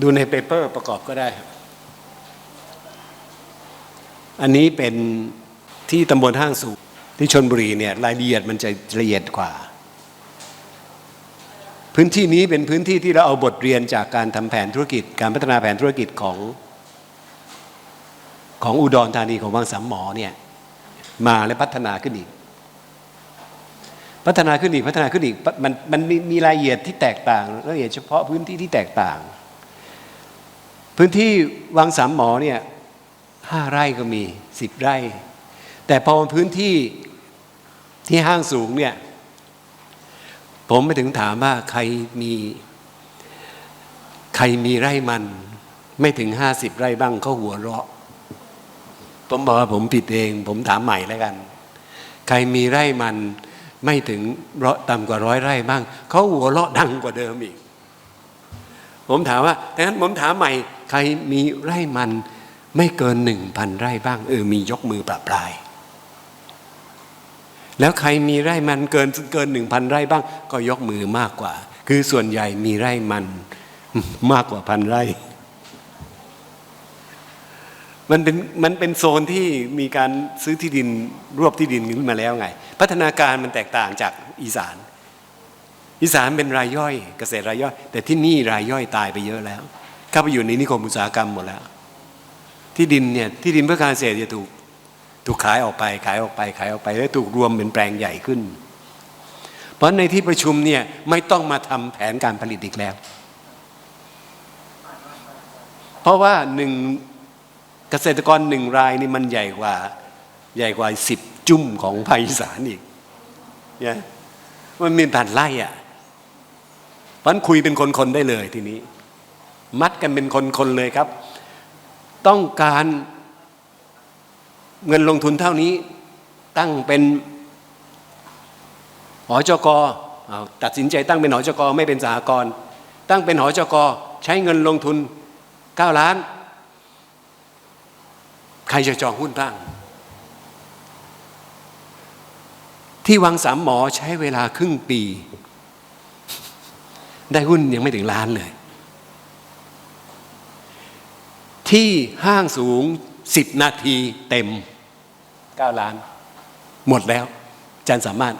ดูในเปเปอร์ประกอบก็ได้ อันนี้เป็นที่ตำบลห้างสูงที่ชนบุรีเนี่ยรายละเอียดมันจะละเอียดกว่า พื้นที่นี้เป็นพื้นที่ที่เราเอาบทเรียนจากการทำแผนธุรกิจ การพัฒนาแผนธุรกิจของของอุดรธานีของบางสามหมอเนี่ยมาและพัฒนาขึ้นอีก พัฒนาขึ้นอีกพัฒนาขึ้นอีกมันมันมีรายละเอียดที่แตกต่างรายละเอียดเฉพาะพื้นที่ที่แตกต่าง พื้นที่วังสามหมอเนี่ยห้าไร่ก็มีสิบไร่ แต่พอพื้นที่ที่ห้างสูงเนี่ย ผมไปถึงถามว่าใครมีใครมีไร่มัน ไม่ถึงห้าสิบไร่บ้างเขาหัวเราะ ผมบอกว่าผมผิดเอง ผมถามใหม่แล้วกัน ใครมีไร่มันไม่ถึงร้อยต่ำกว่าร้อยไร่บ้างเขาหัวเราะดังกว่าเดิมอีก ผมถามว่าดังนั้นผมถามใหม่ ใครมีไร่มันไม่เกินหนึ่งพันไร่บ้าง เออมียกมือปรับปลาย แล้วใครมีไร่มันเกินเกินหนึ่งพันไร่บ้าง ก็ยกมือมากกว่า คือส่วนใหญ่มีไร่มันมากกว่าพันไร่ มันเป็นมันเป็นโซนที่มีการซื้อที่ดินรวบที่ดินขึ้นมาแล้วไง พัฒนาการมันแตกต่างจากอีสาน อีสานเป็นรายย่อย เกษตรรายย่อย แต่ที่นี่รายย่อยตายไปเยอะแล้ว เข้าไปอยู่ในนิคมอุตสาหกรรมหมดแล้ว ที่ดินเนี่ยที่ดินเพื่อการเกษตรจะถูกถูกขายออกไปขายออกไปขายออกไป แล้วถูกรวมเป็นแปลงใหญ่ขึ้น เพราะในที่ประชุมเนี่ยไม่ต้องมาทำแผนการผลิตอีกแล้ว เพราะว่าหนึ่งเกษตรกรหนึ่งรายนี่มันใหญ่กว่าใหญ่กว่าสิบจุ่มของภาคอีสานอีกเนี่ยมันมีแผ่นไล่อะเพราะคุยเป็นคนๆได้เลยทีนี้ มัดกันเป็นคนๆเลยครับ ต้องการเงินลงทุนเท่านี้ตั้งเป็นหอจกอตัดสินใจตั้งเป็นหอจกไม่เป็นสหกรณ์ตั้งเป็นหอจกใช้เงินลงทุน 9 ล้าน ใครจะจองหุ้นบ้าง ที่วังสามหมอใช้เวลาครึ่งปี ได้หุ้นยังไม่ถึงล้านเลย ที่ห้างสูง 10 นาทีเต็ม 9 ล้าน หมดแล้วจารย์สามารถ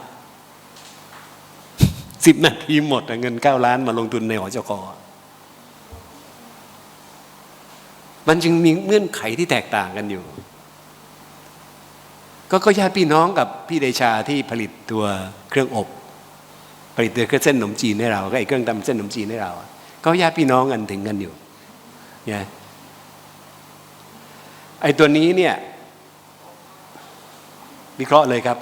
10 นาทีหมดเงิน 9 ล้านมาลงทุนในหอจกมันจึงมีเงื่อนไขที่แตกต่างกันอยู่ ก็ก็ญาติพี่น้องกับพี่เดชาที่ผลิตตัวเครื่องอบ ผลิตตัวเครื่องเส้นขนมจีนให้เรา ก็ไอ้เครื่องทำเส้นขนมจีนให้เรา ก็ญาติพี่น้องกันถึงกันอยู่เนี่ย ไอ้ตัวนี้เนี่ยวิเคราะห์เลยครับ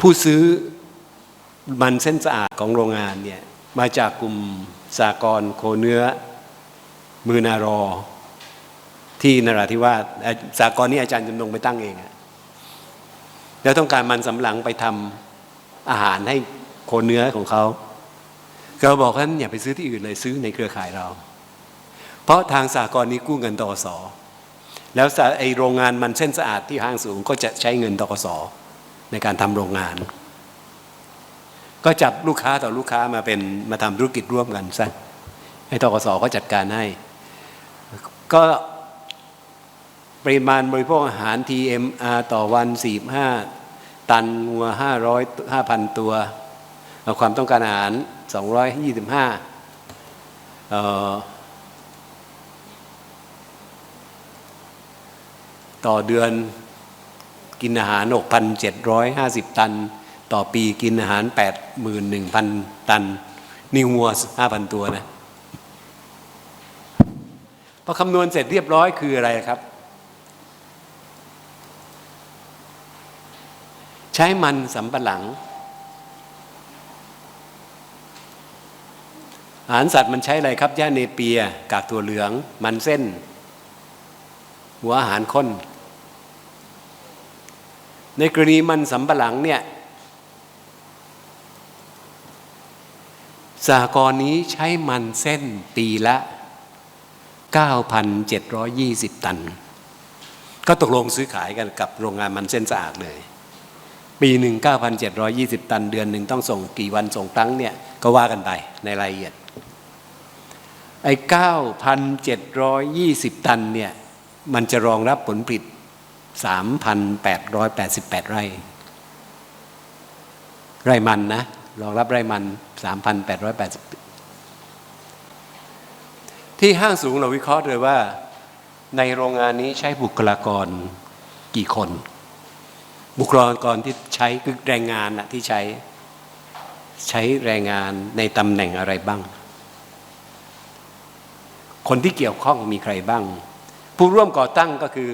ผู้ซื้อมันเส้นสะอาดของโรงงานเนี่ยมาจากกลุ่มสากรโคเนื้อ มือนารอ ที่นราธิวาสสากรนี้อาจารย์จำนงไปตั้งเองอะแล้วต้องการมันสำหลังไปทำอาหารให้โคเนื้อของเขา เราบอกว่าอย่าไปซื้อที่อื่นเลยซื้อในเครือข่ายเรา เพราะทางสากรนี้กู้เงินตกสแล้วไอโรงงานมันเส้นสะอาดที่ห้างสูงก็จะใช้เงินตกสในการทำโรงงาน ก็จับลูกค้าต่อลูกค้ามาเป็นมาทำธุรกิจร่วมกันซะให้ตกสก็จัดการให้ ก็ปริมาณบริโภคอาหาร TMR ต่อวัน 45 ตันงัว500 5,000 ตัว ความต้องการอาหาร 225เอ่อต่อเดือนกินอาหาร 6,750 ตัน ต่อปีกินอาหาร 81,000 ตัน นี่งัว5,000 ตัวนะพอคำนวณเสร็จเรียบร้อยคืออะไรครับ ใช้มันสำปะหลัง อาหารสัตว์มันใช้อะไรครับย่าเนเปีย กากตัวเหลือง มันเส้น หัวอาหารข้น ในกรณีมันสำปะหลังเนี่ยสหกรณ์นี้ใช้มันเส้นปีละ 9,720 ตัน ก็ตกลงซื้อขายกันกับโรงงานมันเส้นสะอาดเลย ปีหนึ่ง9,720 ตัน เดือนหนึ่งต้องส่งกี่วันส่งครั้งเนี่ย ก็ว่ากันไปในรายละเอียด ไอ้9,720 ตันเนี่ยมันจะรองรับผลผลิต 3,888 ไร่ ไร่มันนะ รองรับไร่มัน 3,880 ที่ห้างสูงเราวิเคราะห์เลยว่า ในโรงงานนี้ใช้บุคลากรกี่คน บุคลากรที่ใช้คือแรงงานนะที่ใช้ใช้แรงงานในตำแหน่งอะไรบ้าง คนที่เกี่ยวข้องมีใครบ้าง ผู้ร่วมก่อตั้งก็คือ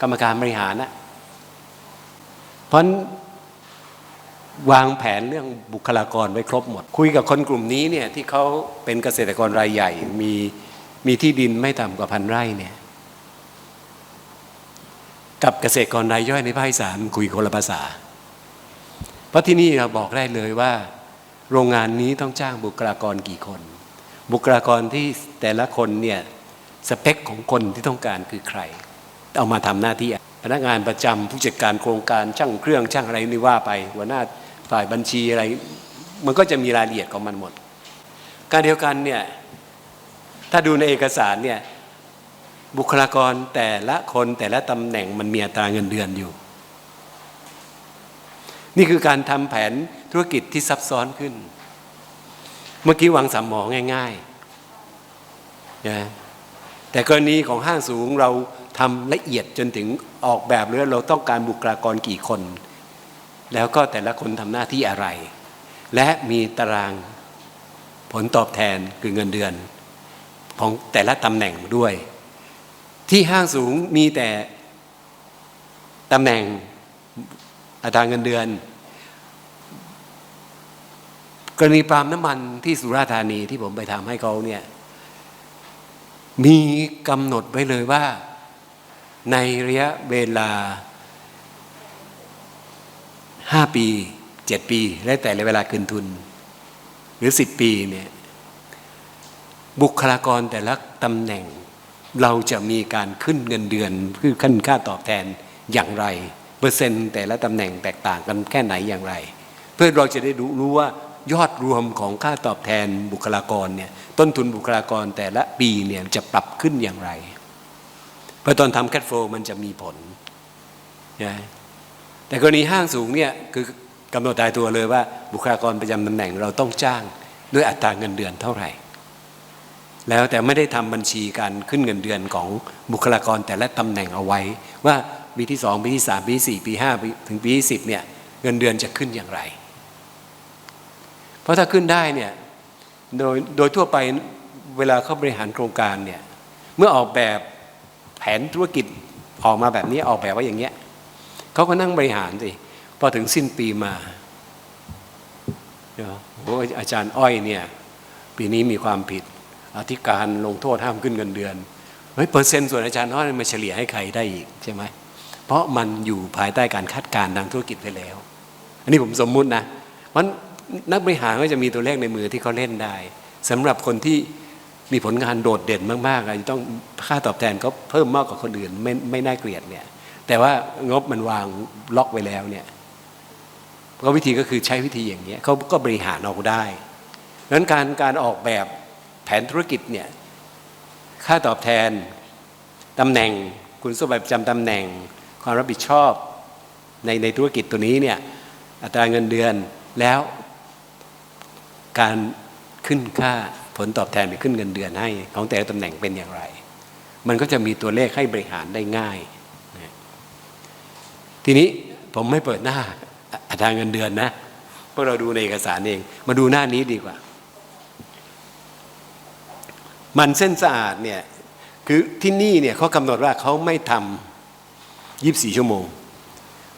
กรรมการบริหารนะเพราะวางแผนเรื่องบุคลากรไว้ครบหมด คุยกับคนกลุ่มนี้เนี่ยที่เขาเป็นเกษตรกรรายใหญ่มีมีที่ดินไม่ต่ำกว่าพันไร่เนี่ยกับเกษตรกรรายย่อยในภาคอีสานคุยคนละภาษา เพราะที่นี่เราบอกได้เลยว่า โรงงานนี้ต้องจ้างบุคลากรกี่คน บุคลากรที่แต่ละคนเนี่ยสเปคของคนที่ต้องการคือใคร เอามาทำหน้าที่ พนักงานประจำผู้จัดการโครงการช่างเครื่องช่างอะไรนี่ว่าไป หัวหน้าฝ่ายบัญชีอะไร มันก็จะมีรายละเอียดของมันหมด การเดียวกันเนี่ยถ้าดูในเอกสารเนี่ยบุคลากรแต่ละคนแต่ละตำแหน่งมันมีอัตราเงินเดือนอยู่ นี่คือการทำแผนธุรกิจที่ซับซ้อนขึ้น เมื่อกี้วางสามหมอง่ายๆนะแต่กรณีของห้างสูงเราทำละเอียดจนถึงออกแบบเลยเราต้องการบุคลากรกี่คน แล้วก็แต่ละคนทำหน้าที่อะไร และมีตารางผลตอบแทนคือเงินเดือน ของแต่ละตำแหน่งด้วย ที่ห้างสูงมีแต่ตำแหน่งอัตราเงินเดือน กรณีปาล์มน้ำมันที่สุราษฎร์ธานีที่ผมไปทำให้เขาเนี่ยมีกำหนดไว้เลยว่า ในระยะเวลา 5 ปี 7 ปี และแต่ละเวลาคืนทุน หรือ 10 ปีเนี่ยบุคลากรแต่ละตำแหน่ง เราจะมีการขึ้นเงินเดือนคือขึ้นค่าตอบแทนอย่างไร เปอร์เซ็นต์แต่ละตำแหน่งแตกต่างกันแค่ไหนอย่างไร เพื่อเราจะได้รู้รู้ว่า ยอดรวมของค่าตอบแทนบุคลากรเนี่ยต้นทุนบุคลากรแต่ละปีเนี่ยจะปรับขึ้นอย่างไร เพราะตอนทำแคดโฟมันจะมีผลนะแต่กรณีห้างสูงเนี่ยคือกำหนดตายตัวเลยว่า บุคลากรประจำตำแหน่งเราต้องจ้างด้วยอัตราเงินเดือนเท่าไหร่ แล้วแต่ไม่ได้ทำบัญชีการขึ้นเงินเดือนของบุคลากรแต่ละตำแหน่งเอาไว้ ว่าปีที่สองปีที่สามปีที่สี่ปีห้าถึงปีที่สิบเนี่ยเงินเดือนจะขึ้นอย่างไร ราะถ้าขึ้นได้เนี่ยโดยโดยทั่วไปเวลาเขาบริหารโครงการเนี่ยเมื่อออกแบบแผนธุรกิจออกมาแบบนี้ออกแบบว่าอย่างเงี้ยเขาก็นั่งบริหารสิพอถึงสิ้นปีมาโอ้อาจารย์อ้อยเนี่ยปีนี้มีความผิดอธิการลงโทษห้ามขึ้นเงินเดือนเฮ้ยเปอร์เซ็นต์ส่วนอาจารย์อ้อยมาเฉลี่ยให้ใครได้อีกใช่ไหมเพราะมันอยู่ภายใต้การคาดการณ์ทางธุรกิจไปแล้ว อันนี้ผมสมมุตินะเพราะ นักบริหารก็จะมีตัวเลขในมือที่เขาเล่นได้สำหรับคนที่มีผลงานโดดเด่นมากๆอาจจะต้องค่าตอบแทนเขาเพิ่มมากกว่าคนอื่นไม่ไม่น่าเกลียดเนี่ย แต่ว่างบมันวางล็อกไว้แล้วเนี่ยก็วิธีก็คือใช้วิธีอย่างนี้เขาก็บริหารออกได้ดังนั้นการการออกแบบแผนธุรกิจเนี่ยค่าตอบแทนตำแหน่งคุณสมบัติประจำตำแหน่ง ความรับผิดชอบในในธุรกิจตัวนี้เนี่ยอัตราเงินเดือนแล้ว การขึ้นค่าผลตอบแทนหรือขึ้นเงินเดือนให้ ของแต่ละตำแหน่งเป็นอย่างไร มันก็จะมีตัวเลขให้บริหารได้ง่าย ทีนี้ผมไม่เปิดหน้าอัตราเงินเดือนนะพวกเราดูในเอกสารเอง มาดูหน้านี้ดีกว่า มันเส้นสะอาดเนี่ยคือที่นี่เนี่ยเขากำหนดว่าเขาไม่ทำยีิบสี่ชั่วโมง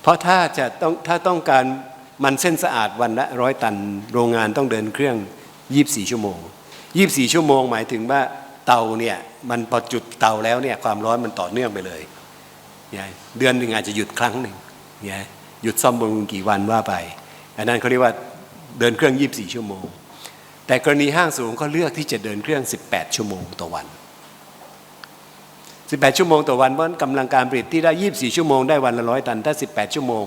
เพราะถ้าจะต้องถ้าต้องการ มันเส้นสะอาดวันละร้อยตัน โรงงานต้องเดินเครื่องยีิบสี่ชั่วโมงยีิบสี่ชั่วโมงหมายถึงว่าเตาเนี่ยมันพอจุดเตาแล้วเนี่ยความร้อนมันต่อเนื่องไปเลยเดือนหนึ่งอาจจะหยุดครั้งหนึ่งหยุดซ่อมบำรุงกี่วันว่าไป อันนั้นเขาเรียกว่าเดินเครื่องยีิบสี่ชั่วโมง แต่กรณีห้างสูงก็เลือกที่จะเดินเครื่อง 18 ชั่วโมงต่อวัน 18 ชั่วโมงต่อวันเพราะกำลังการผลิตที่ได้ 24 ชั่วโมงได้วันละร้อยตัน ถ้า 18 ชั่วโมง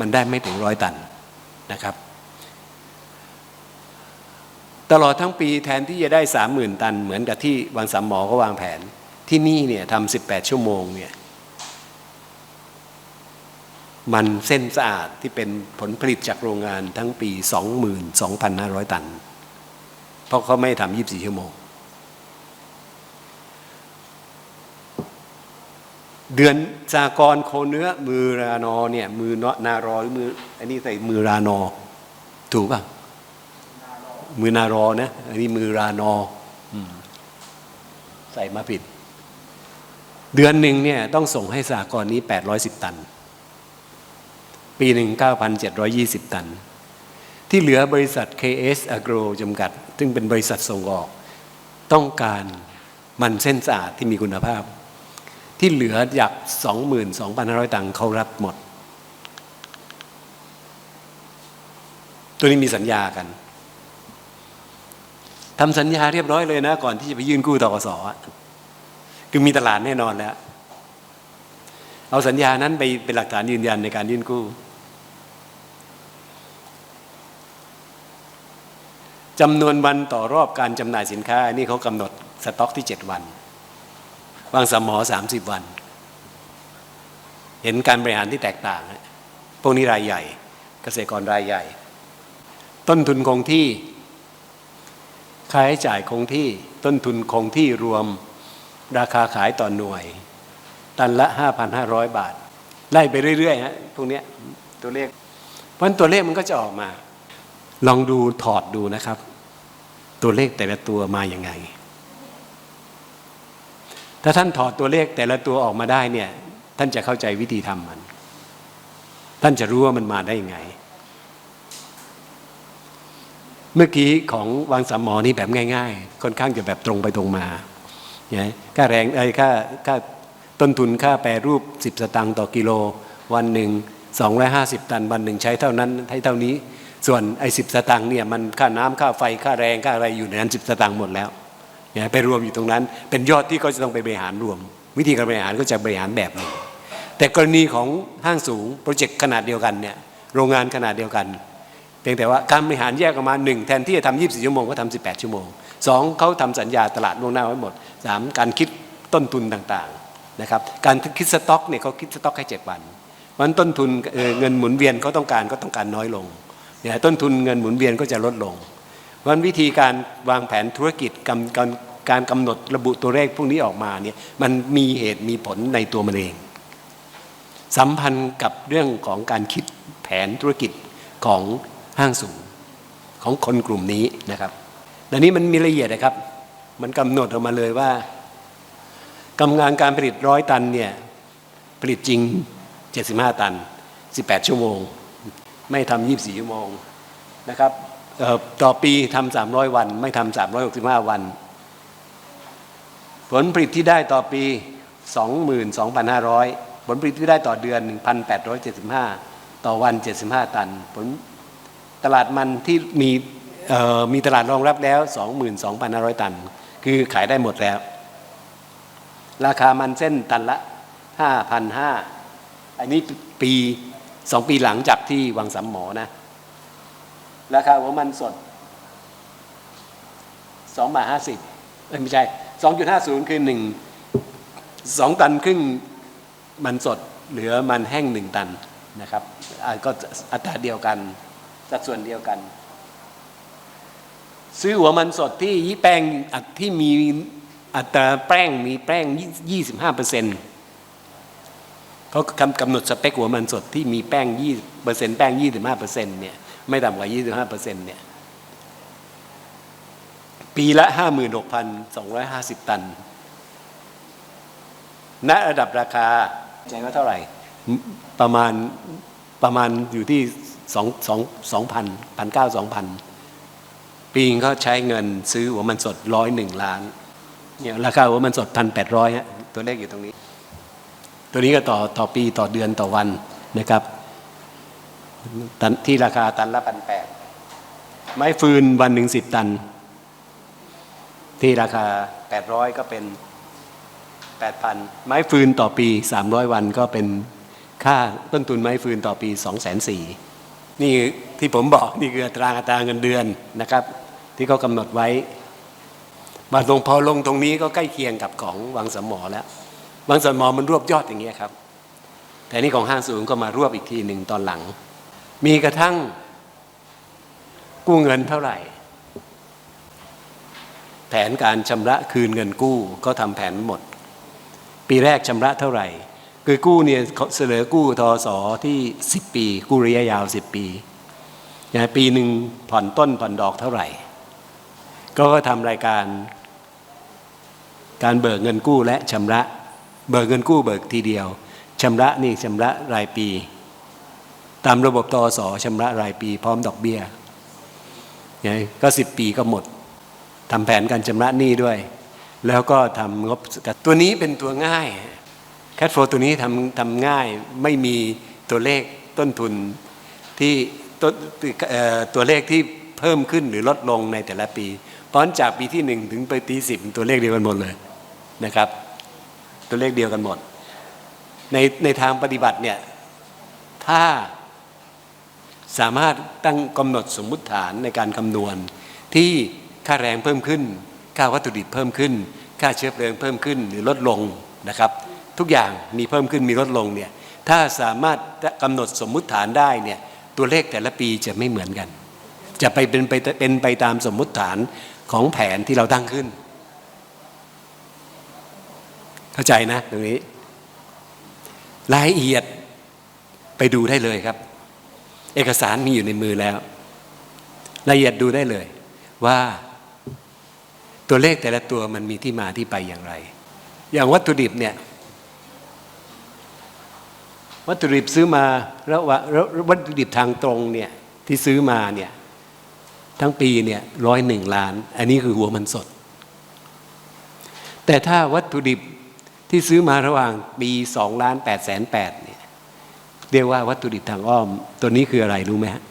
มันได้ไม่ถึงร้อยตัน นะครับ ตลอดทั้งปีแทนที่จะได้ 30,000 ตัน เหมือนกับที่วางสามหมอก็วางแผนที่นี่เนี่ยทำ18 ชั่วโมงเนี่ยมันเส้นสะอาดที่เป็นผลผลิตจากโรงงานทั้งปี 22,500 ตัน เพราะเขาไม่ทำ24 ชั่วโมง เดือนสากรโคเนื้อมือรานอเนี่ยมือนาะนารอหรือมืออันนี้ใส่มือรานอ ถูกป่ะมือนารอนะอันนี้มือรานอใส่มาผิด เดือนหนึ่งเนี่ยต้องส่งให้สากรนี้ 810 ตัน ปีหนึ่ง9,720 ตัน ที่เหลือบริษัท KS Agro จำกัด ซึ่งเป็นบริษัทส่งออก ต้องการมันเส้นสะอาดที่มีคุณภาพ ที่เหลือจาก22,500 ตังค์เขารับหมด ตัวนี้มีสัญญากันทำสัญญาเรียบร้อยเลยนะ ก่อนที่จะไปยื่นกู้ตกสอคือมีตลาดแน่นอนแล้ว เอาสัญญานั้นไปเป็นหลักฐานยืนยันในการยื่นกู้ จำนวนวันต่อรอบการจำหน่ายสินค้า นี่เขากำหนดสต็อกที่ 7 วัน วางสมอ30วัน เห็นการบริหารที่แตกต่างฮะพวกนี้รายใหญ่ เกษตรกรรายใหญ่ ต้นทุนคงที่ค่าใช้จ่ายคงที่ต้นทุนคงที่รวมราคาขายต่อหน่วย ตันละ 5,500 บาท ไล่ไปเรื่อยๆฮะพวกนี้ตัวเลข เพราะนตัวเลขมันก็จะออกมา ลองดูถอดดูนะครับ ตัวเลขแต่ละตัวมาอย่างไง ถ้าท่านถอดตัวเลขแต่ละตัวออกมาได้เนี่ย ท่านจะเข้าใจวิธีทำมัน ท่านจะรู้ว่ามันมาได้ยังไง เมื่อกี้ของวางสามหมอนี่แบบง่าย ๆ ค่อนข้างจะแบบตรงไปตรงมาเนี่ค่าแรงไอ้ค่าค่าต้นทุนค่าแปรรูป 10 สตางค์ต่อกิโล วันหนึ่ง250 ตันวันหนึ่งใช้เท่านั้นให้เท่านี้ ส่วนไอ้สิสตางค์เนี่ยมันค่าน้ำค่าไฟค่าแรงค่าอะไรอยู่ในนั้น10สตางค์หมดแล้ว นี่ยไปรวมอยู่ตรงนั้น เป็นยอดที่เขาจะต้องไปบริหารรวม วิธีการบริหารก็จะบริหารแบบหนึ่งแต่กรณีของห้างสูงโปรเจกต์ขนาดเดียวกันเนี่ยโรงงานขนาดเดียวกัน เพียงแต่ว่าการบริหารแยกออกมาหนึ่งแทนที่จะทำ24 ชั่วโมงก็ทำ18 ชั่วโมงสองเขาทำสัญญาตลาดล่วงหน้าไว้หมดสามการคิดต้นทุนต่างๆนะครับการคิดสต็อกเนี่ยเขาคิดสต็อกให้7วันเพราะฉะนั้นต้นทุนเเงินหมุนเวียนเขาต้องการก็ต้องการน้อยลงเนี่ยต้นทุนเงินหมุนเวียนก็จะลดลง เพราะฉะนั้นวิธีการวางแผนธุรกิจกำการการกำหนดระบุตัวเลขพวกนี้ออกมาเนี่ยมันมีเหตุมีผลในตัวมันเอง สัมพันธ์กับเรื่องของการคิดแผนธุรกิจของห้างสูงของคนกลุ่มนี้นะครับแต่นี้มันมีละเอียดนะครับ มันกำหนดออกมาเลยว่ากำลังการผลิตร้อยตันเนี่ยผลิตจริง 75 ตัน 18 ชั่วโมง ไม่ทำ24 ชั่วโมงนะครับ ต่อปีทำ300วัน ไม่ทำ365วัน ผลผลิตที่ได้ต่อปี22,500ผลผลิตที่ได้ต่อเดือน1,875ต่อวัน75ตัน ผลตลาดมันที่มีมีตลาดรองรับแล้ว22,500ตัน คือขายได้หมดแล้ว ราคามันเส้นตันละ5,500อันนี้ปี2ปีหลังจากที่วังสามหมอนะ ราคาหัวมันสด2บาท50เอ้ยไม่ใช่ 2.50 คือ 1 2 ตันครึ่งมันสดเหลือมันแห้ง 1 ตันนะครับก็อัตราเดียวกัน สัดส่วนเดียวกัน ซื้อหัวมันสดที่ยี่แป้งอัดที่มีอัตราแป้งมีแป้ง 25เปอร์เซ็นต์เขากำกำหนดสเปคหัวมันสดที่มีแป้ง20เปอร์เซ็นต์แป้ง 25เปอร์เซ็นต์เนี่ย ไม่ต่ำกว่า 25เปอร์เนี่ย ปีละ 56,250 ตัน ณระดับราคาใจว่าเท่าไหร่ ประมาณประมาณอยู่ที่สองสองสองพันพันเก้าสองพันปีนึงเขาใช้เงินซื้อหัวมันสดร้อยหนึ่งล้านเนี่ยราคาหัวมันสดพันแปดร้อยฮะตัวเลขอยู่ตรงนี้ ตัวนี้ก็ต่อต่อปีต่อเดือนต่อวันนะครับ ตันที่ราคาตันละพันแปดไม้ฟืนวันหนึ่งสิบตัน ที่ราคาแปดร้อยก็เป็นแปดพันไม้ฟืนต่อปีสามร้อยวันก็เป็นค่าต้นทุนไม้ฟืนต่อปีสองแสนสี่นี่ที่ผมบอกนี่คืออัตราอัตราเงินเดือนนะครับ ที่เขากำหนดไว้มาลงพอลงตรงนี้ก็ใกล้เคียงกับของวังสมหมอแล้ววังสมหมอมันรวบยอดอย่างเงี้ยครับ แต่นี่ของห้างศูนย์ก็มารวบอีกทีหนึ่งตอนหลัง มีกระทั่งกู้เงินเท่าไหร่ แผนการชำระคืนเงินกู้ก็ทำแผนหมด ปีแรกชำระเท่าไหร่ คือกู้เนี่ยเขาเสนอกู้ทอสอที่ 10 ปี กู้ระยะยาว 10 ปีนะปีหนึ่งผ่อนต้นผ่อนดอกเท่าไหร่ ก็ทำรายการ การเบิกเงินกู้และชำระ เบิกเงินกู้เบิกทีเดียวชำระนี่ชำระรายปี ตามระบบตอสอชำระรายปีพร้อมดอกเบี้ยนะก็10ปีก็หมดทำแผนการชำระหนี้ด้วย แล้วก็ทำงบตัวนี้เป็นตัวง่ายแคทโฟตัวนี้ทำทำง่ายไม่มีตัวเลขต้นทุนที่ต้นตัวเลขที่เพิ่มขึ้นหรือลดลงในแต่ละปีเพราะฉะนั้นจากปีที่หนึ่งถึงไปปีสิบตัวเลขเดียวกันหมดเลยนะครับ ตัวเลขเดียวกันหมด ในในทางปฏิบัติเนี่ยถ้า สามารถตั้งกำหนดสมมุติฐานในการคำนวณ ที่ค่าแรงเพิ่มขึ้น ค่าวัตถุดิบเพิ่มขึ้น ค่าเชื้อเพลิงเพิ่มขึ้นหรือลดลงนะครับ ทุกอย่างมีเพิ่มขึ้นมีลดลงเนี่ยถ้าสามารถกำหนดสมมุติฐานได้เนี่ยตัวเลขแต่ละปีจะไม่เหมือนกัน จะไปเป็นไปเป็นไปตามสมมุติฐานของแผนที่เราตั้งขึ้น เข้าใจนะตรงนี้ รายละเอียดไปดูได้เลยครับ เอกสารมีอยู่ในมือแล้ว ละเอียดดูได้เลยว่าตัวเลขแต่ละตัวมันมีที่มาที่ไปอย่างไร อย่างวัตถุดิบเนี่ยวัตถุดิบซื้อมาแล้วว่าวัตถุดิบทางตรงเนี่ยที่ซื้อมาเนี่ยทั้งปีเนี่ยร้อยหนึ่งล้าน อันนี้คือหัวมันสด แต่ถ้าวัตถุดิบที่ซื้อมาระหว่างปีสองล้านแปดแสนแปดเนี่ย เรียกว่าวัตถุดิบทางอ้อม ตัวนี้คืออะไรรู้ไหมฮะ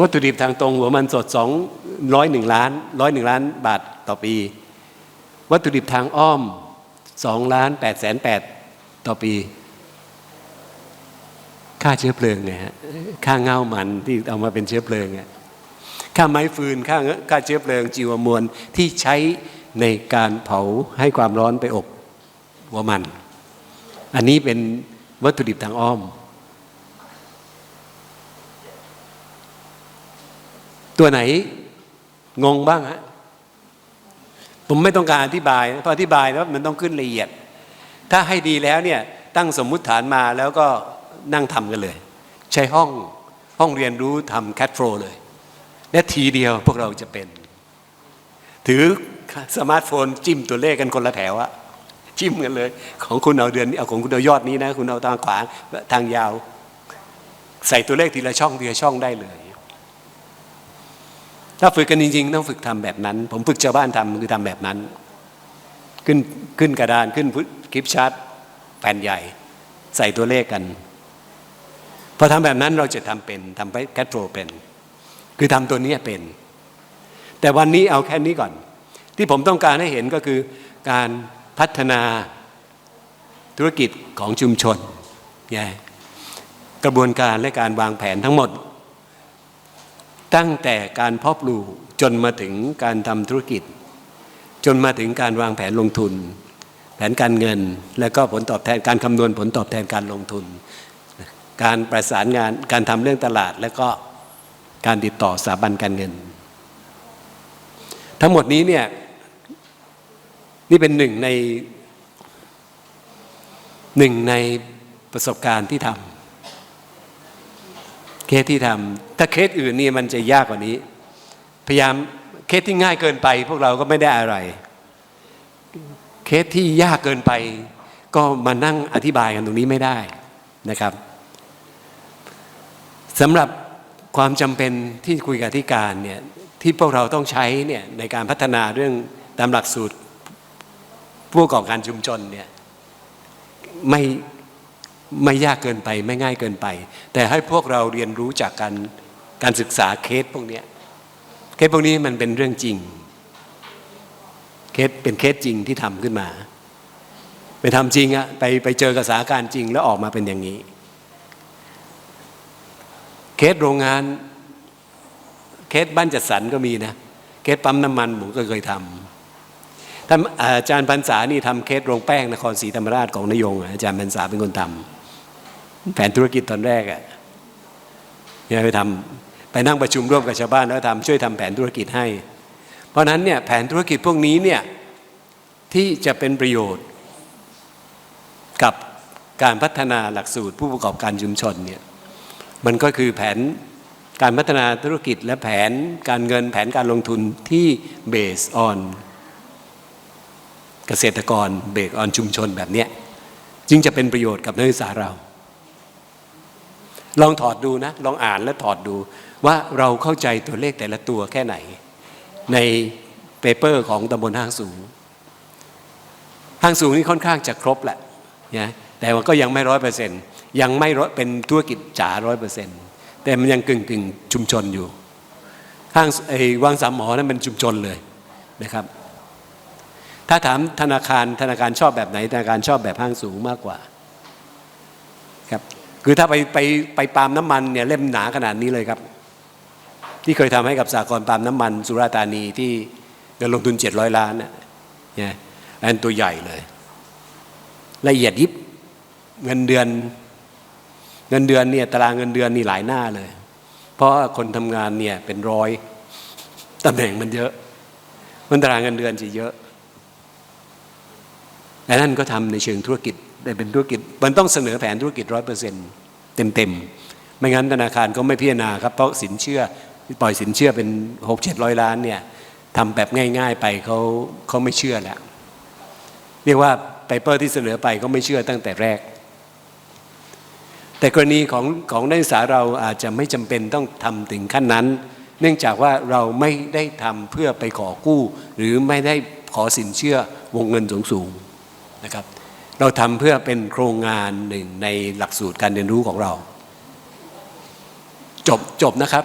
วัตถุดิบทางตรงหัวมันสดสองร้อยหนึ่งล้านร้อยหนึ่งล้านบาทต่อปี วัตถุดิบทางอ้อมสองล้านแปดแสนแปดต่อปี ค่าเชื้อเพลิงไงฮะค่าเงามันที่เอามาเป็นเชื้อเพลิงอะค่าไม้ฟืนค่าค่าเชื้อเพลิงจีวมวลที่ใช้ในการเผาให้ความร้อนไปอบหัวมัน อันนี้เป็นวัตถุดิบทางอ้อม ตัวไหนงงบ้างฮะผมไม่ต้องการอธิบายเพราะอธิบายแล้วมันต้องขึ้นละเอียด ถ้าให้ดีแล้วเนี่ยตั้งสมมุติฐานมาแล้วก็นั่งทำกันเลย ใช้ห้องห้องเรียนรู้ทำแคทโฟลเลย และทีเดียวพวกเราจะเป็น ถือสมาร์ทโฟนจิ้มตัวเลขกันคนละแถวอะ จิ้มกันเลย ของคุณเอาเดือนนี้เอาของคุณเอายอดนี้นะ คุณเอาทางขวาทางยาว ใส่ตัวเลขทีละช่องทีละช่องได้เลย ถ้าฝึกกันจริงๆต้องฝึกทำแบบนั้น ผมฝึกชาวบ้านทำคือทำแบบนั้น ขึ้นขึ้นกระดานขึ้นคลิปชาร์ตแผ่นใหญ่ ใส่ตัวเลขกันพอทำแบบนั้นเราจะทำเป็นทำไปแคทโฟเป็น คือทำตัวนี้เป็น แต่วันนี้เอาแค่นี้ก่อน ที่ผมต้องการให้เห็นก็คือการ พัฒนาธุรกิจของชุมชนไงกระบวนการและการวางแผนทั้งหมด ตั้งแต่การเพาะปลูกจนมาถึงการทำธุรกิจ จนมาถึงการวางแผนลงทุน แผนการเงิน และก็ผลตอบแทนการคำนวณผลตอบแทนการลงทุน การประสานงานการทำเรื่องตลาด และก็การติดต่อสถาบันการเงิน ทั้งหมดนี้เนี่ย นี่เป็นหนึ่งในหนึ่งในประสบการณ์ที่ทำเคสที่ทำถ้าเคสอื่นนี่มันจะยากกว่านี้ พยายามเคสที่ง่ายเกินไป พวกเราก็ไม่ได้อะไร เคสที่ยากเกินไป ก็มานั่งอธิบายกันตรงนี้ไม่ได้นะครับสำหรับความจำเป็นที่คุยกับที่การเนี่ยที่พวกเราต้องใช้เนี่ยในการพัฒนาเรื่องตามหลักสูตร ผู้ประกอบการชุมชนเนี่ยไม่ไม่ยากเกินไปไม่ง่ายเกินไป แต่ให้พวกเราเรียนรู้จากการการศึกษาเคสพวกนี้เคสพวกนี้มันเป็นเรื่องจริง เคสเป็นเคสจริงที่ทำขึ้นมา ไปทำจริงอะไปไปเจอกับสาการจริงแล้วออกมาเป็นอย่างนี้ เคสโรงงาน เคสบ้านจัดสรรก็มีนะ เคสปั๊มน้ำมันผมก็เคยทำ ท่านอาจารย์พรรษานี่ทำเคสโรงแป้งนครศรีธรรมราชของนายงอาจารย์พรรษาเป็นคนทำแผนธุรกิจตอนแรกอะเนี่ยไปทำไปนั่งประชุมร่วมกับชาวบ้านแล้วทำช่วยทำแผนธุรกิจให้ เพราะฉะนั้นเนี่ยแผนธุรกิจพวกนี้เนี่ยที่จะเป็นประโยชน์กับการพัฒนาหลักสูตรผู้ประกอบการชุมชนเนี่ยมันก็คือแผนการพัฒนาธุรกิจและแผนการเงินแผนการลงทุนที่ based on เกษตรกรเบรกออนชุมชนแบบนี้ยจึงจะเป็นประโยชน์กับนักศึกษาเรา ลองถอดดูนะ ลองอ่านและถอดดูว่าเราเข้าใจตัวเลขแต่ละตัวแค่ไหน ในเปเปอร์ของตำบลห้างสูง ห้างสูงนี่ค่อนข้างจะครบแหละนะแต่ว่าก็ยังไม่ร้อยเปอร์เซ็นต์ยังไม่ร้อยเป็นธุรกิจจ๋าร้อยเปอร์เซ็นต์แต่มันยังกึ่งกึ่งชุมชนอยู่ ห้างไอ้วังสามหมอนั้นเป็นชุมชนเลยนะครับ ถ้าถามธนาคารธนาคารชอบแบบไหน ธนาคารชอบแบบห้างสูงมากกว่าครับคือถ้าไปไปไปปาล์มน้ำมันเนี่ยเล่มหนาขนาดนี้เลยครับ ที่เคยทำให้กับสากลปาล์มน้ำมัน สุราษฎร์ธานีที่เงินลงทุน 700 ล้านเนี่ยอันตัวใหญ่เลยละเอียดยิบเงินเดือนเงินเดือนเนี่ยตารางเงินเดือนนี่หลายหน้าเลย เพราะคนทำงานเนี่ยเป็นร้อยตำแหน่งมันเยอะ มันตารางเงินเดือนจะเยอะ แต่นั่นก็ทำในเชิงธุรกิจได้เป็นธุรกิจ มันต้องเสนอแผนธุรกิจร้อยเปอร์เซ็นต์เต็มๆ ไม่งั้นธนาคารก็ไม่พิจารณาครับ เพราะสินเชื่อปล่อยสินเชื่อเป็นหกเจ็ดร้อยล้านเนี่ยทำแบบง่าย ๆไปเขาเขาไม่เชื่อแล้วเรียกว่าเปเปอร์ที่เสนอไปก็ไม่เชื่อตั้งแต่แรก แต่กรณีของของนักศึกษาเราอาจจะไม่จำเป็นต้องทำถึงขั้นนั้น เนื่องจากว่าเราไม่ได้ทำเพื่อไปขอกู้ หรือไม่ได้ขอสินเชื่อวงเงินสูงๆ นะครับ เราทำเพื่อเป็นโครงงานหนึ่งในหลักสูตรการเรียนรู้ของเรา จบจบนะครับ